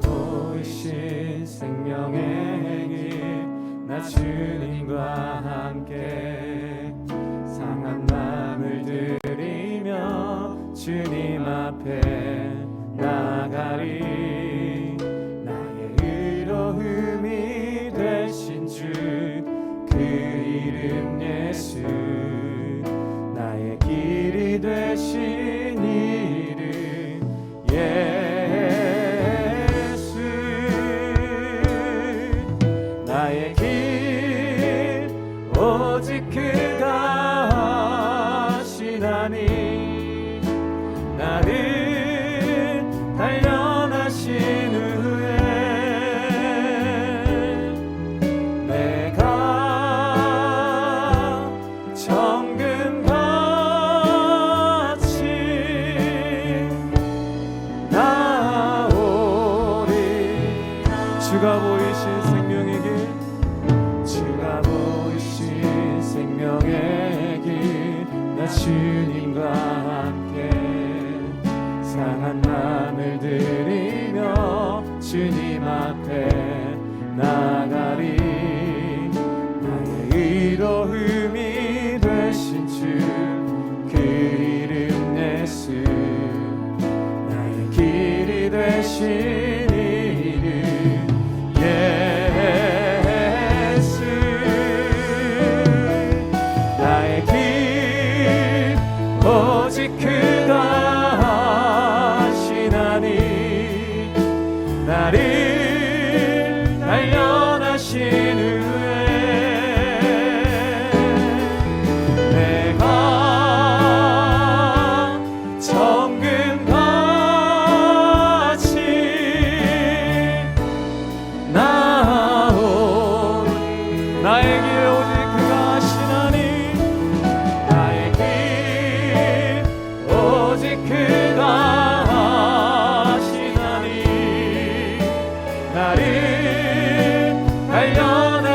보이신 생명의 행위 나 주님과 함께 상한 마음을 드리며 주님 앞에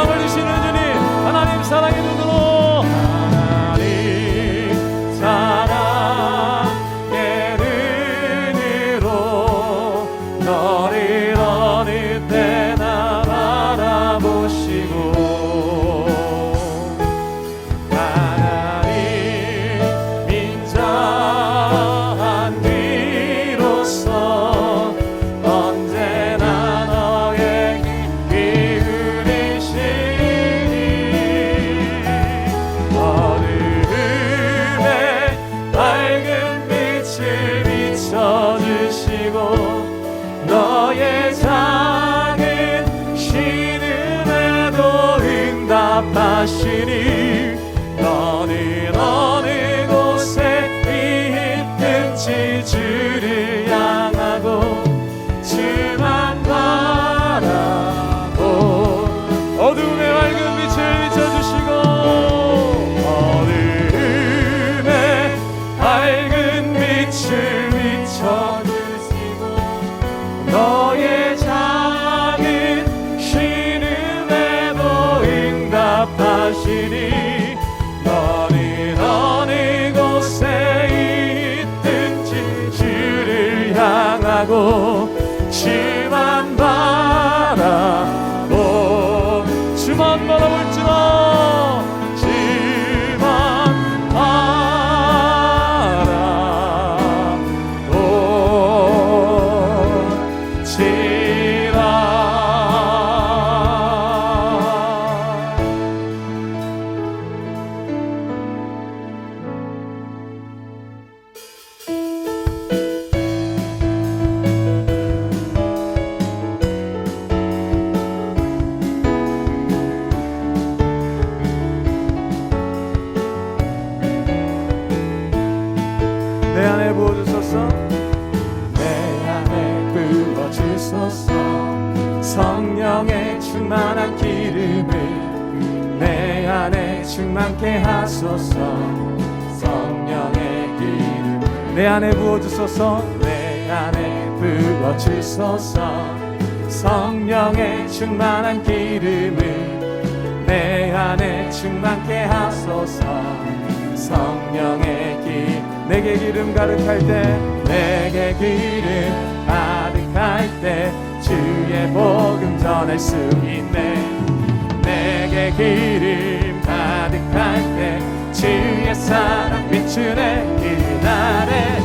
영광을 주시는 주님 하나님 사랑의 눈으로 주를 충만케 하소서. 성령의 기름 내 안에 부어주소서. 내 안에 부어주소서. 성령의 충만한 기름을 내 안에 충만케 하소서. 성령의 기 내게 기름 가득할 때 내게 기름 가득할 때 주의 복음 전할 수 있네. 내게 기름 사랑 비추네 그날에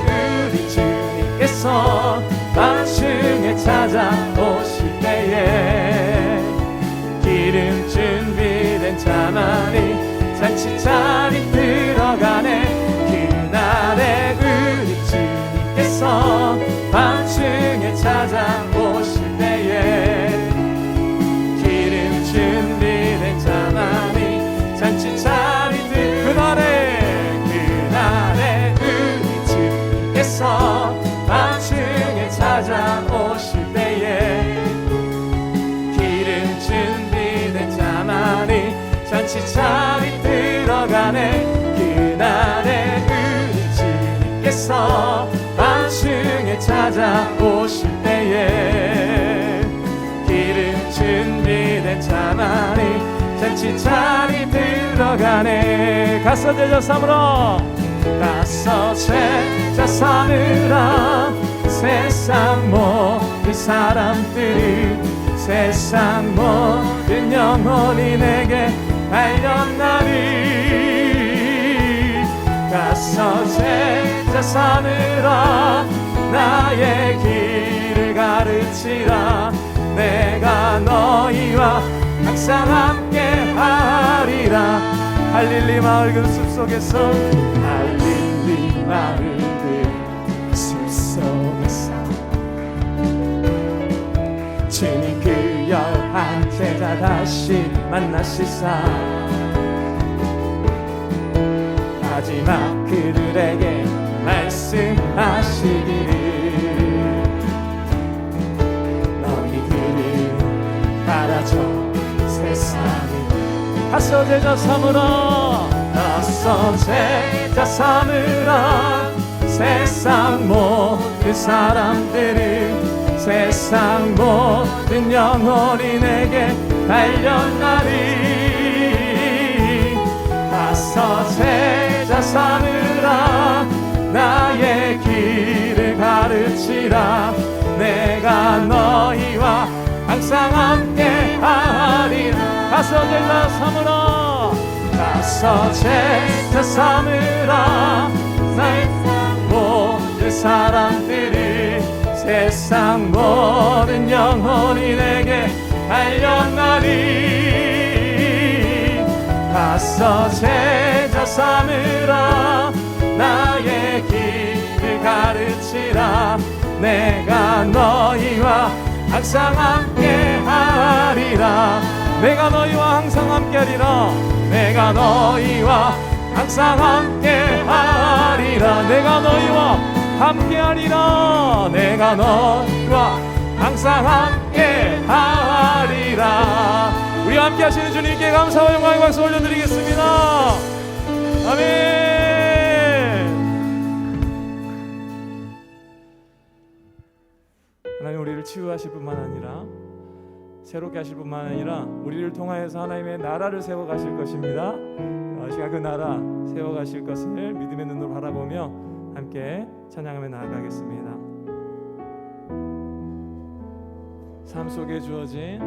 우리 주님께서 밤중에 찾아오실 때에 기름 준비된 자만이 잔치 자리 들어가네. 그날에 우리 주님께서 밤중에 찾아 찾아오실 때에 기름 준비된 자만이 잔치 자리 들어가네. 가서 제자 삼으러 가서 제자 삼으라. 세상 모든 사람들이 세상 모든 영혼이 내게 달렸나니 가서 제자 삼으라 나의 길을 가르치라. 내가 너희와 항상 함께 하리라. 할릴리 마을 그 숲 속에서 할릴리 마을 그 숲 속에서 주님 그 열한 제자 다시 만나시사. 마지막 그들에게 말씀하시기 다섯 제자 삼으라. 다섯 제자 삼으라. 세상 모든 사람들을 세상 모든 영혼이 내게 달렸나리. 다섯 제자 삼으라. 나의 길을 가르치라. 내가 너희와 항상 함께 하리라 다섯 제자 삼으라. 다섯 제자 삼으라. 세상 모든 사람들이 세상 모든 영혼이 내게 달렸나리. 다섯 제자 삼으라. 나의 길을 가르치라. 내가 너희와 항상 함께 하리라 내가 너희와 항상 함께 하리라. 내가 너희와 항상 함께 하리라. 내가 너희와 함께하리라. 내가 너와 항상 함께하리라. 우리 함께 하시는 주님께 감사와 영광의 박수 올려드리겠습니다. 아멘. 치유하실 뿐만 아니라 새롭게 하실 뿐만 아니라 우리를 통하여서 하나님의 나라를 세워 가실 것입니다. 어, 이 시간 그 나라 세워 가실 것을 믿음의 눈으로 바라보며 함께 찬양하며 나아가겠습니다. 삶 속에 주어진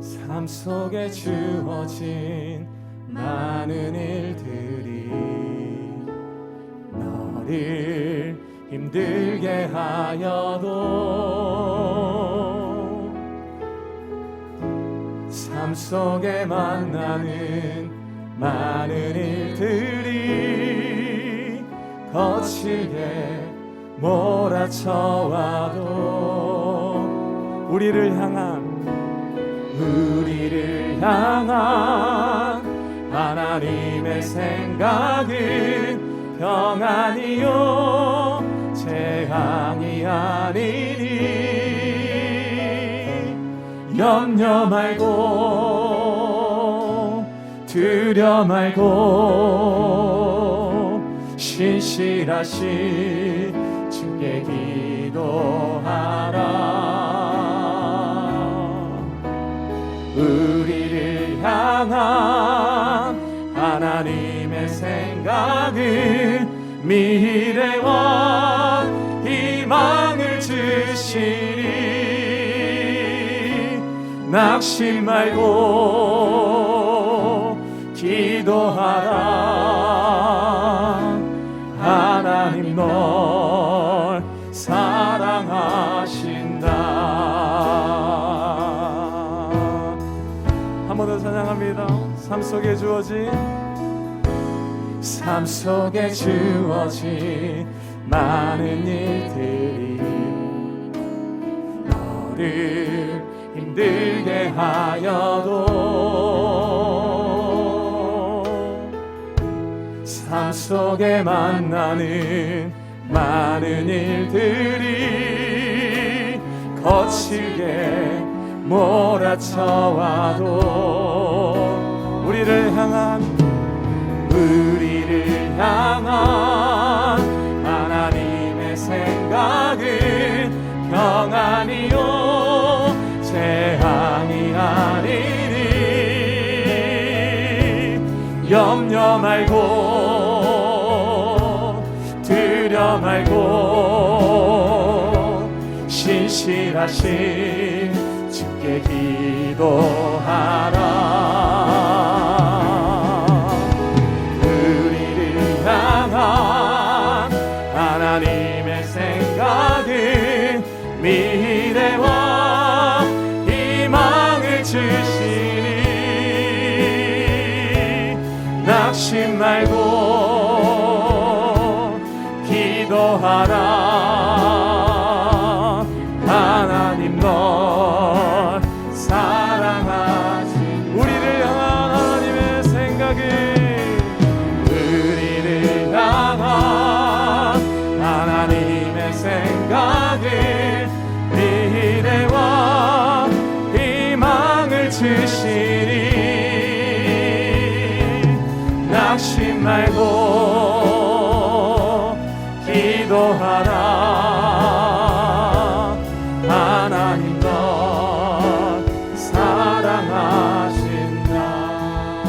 삶 속에 주어진 많은 일들이 너를 힘들게 하여도 속에 만나는 많은 일들이 거칠게 몰아쳐와도 우리를 향한 우리를 향한 하나님의 생각은 평안이요 재앙이 아니니. 염려 말고 두려 말고 신실하시 주께 기도하라. 우리를 향한 하나님의 생각은 미래와 희망을 주시니 낙심 말고 기도하라 하나님 널 사랑하신다 한 번 더 찬양합니다. 삶 속에 주어진 삶 속에 주어진 많은 일들이 너를 힘들게 하여도 삶 속에 만나는 많은 일들이 거칠게 몰아쳐와도 우리를 향한 우리를 향한 하나님의 생각은 평안이요 재앙이 아니니. 염려 말고 신실하신 주께 기도하라. 우리를 향한 하나님의 생각은 미래와 희망을 주시니 낙심 말고